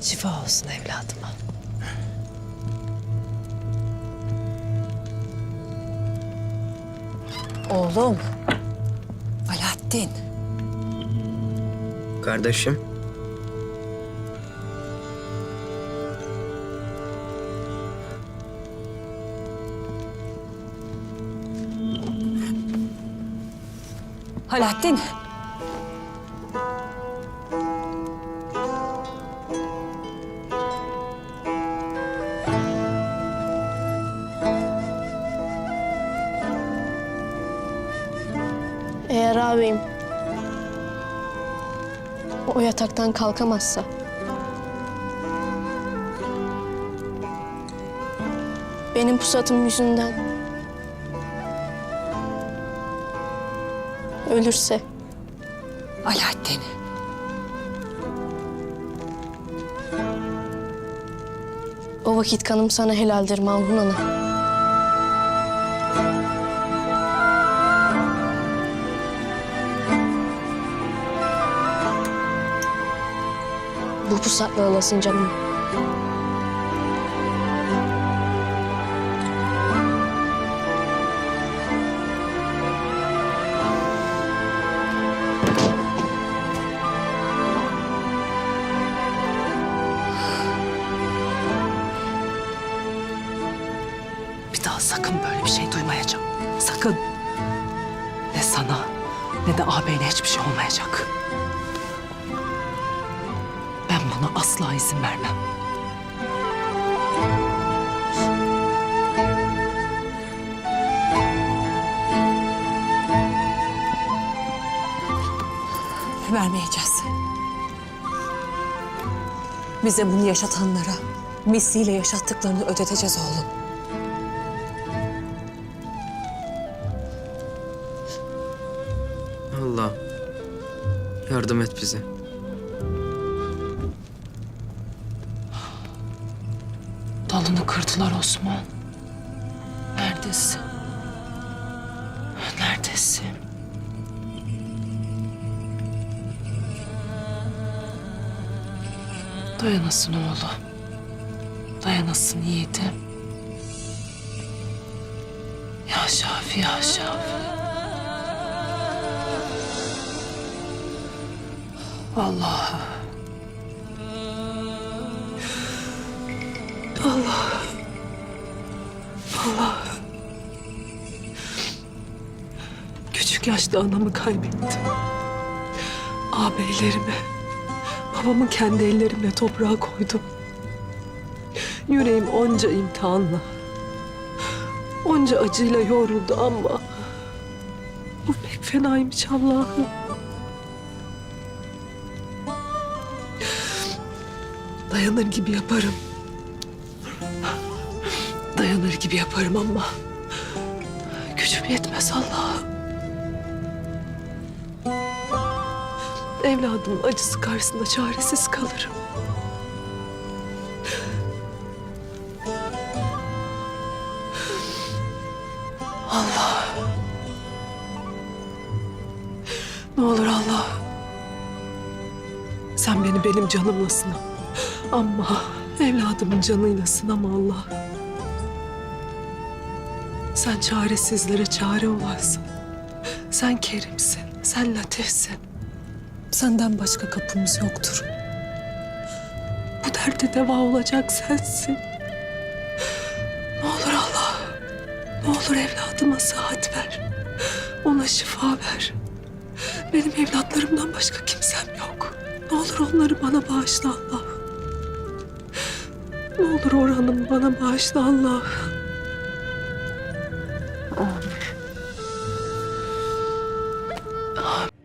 Şifa olsun evladıma. Oğlum. Alaaddin. Kardeşim. Alaaddin. Eğer ağabeyim o yataktan kalkamazsa benim pusatım yüzünden ölürse Alaaddin. o vakit kanım sana helaldir Malhun Ana. Bu pusatla alasın canım. Bir daha sakın böyle bir şey duymayacağım. Sakın. Ne sana ne de ağabeyine hiçbir şey olmayacak. Buna asla izin vermem. Vermeyeceğiz. Bize bunu yaşatanlara misliyle yaşattıklarını ödeteceğiz oğlum. Allah. Yardım et bize. Dalını kırdılar Osman. Neredesin? Neredesin? Dayanasın oğlum. Dayanasın yiğidim. Ya Şafi, ya Şafi. Allah. Küçük yaşta anamı kaybettim. Ağabeylerimi, babamı kendi ellerimle toprağa koydum. Yüreğim onca imtihanla, onca acıyla yoğruldu ama... Bu pek fenaymış Allah'ım. Dayanır gibi yaparım. Dayanır gibi yaparım ama... Gücüm yetmez Allah'ım. Evladımın acısı karşısında çaresiz kalırım. Allah. Ne olur Allah. Sen beni benim canımla sına. Ama evladımın canıyla sınama Allah. Sen çaresizlere çare olasın. Sen kerimsin, sen latifsin. Senden başka kapımız yoktur. Bu derde deva olacak sensin. Ne olur Allah, ne olur evladıma sıhhat ver. Ona şifa ver. Benim evlatlarımdan başka kimsem yok. Ne olur onları bana bağışla Allah. Ne olur Orhan'ım bana bağışla Allah. Amin. Amin.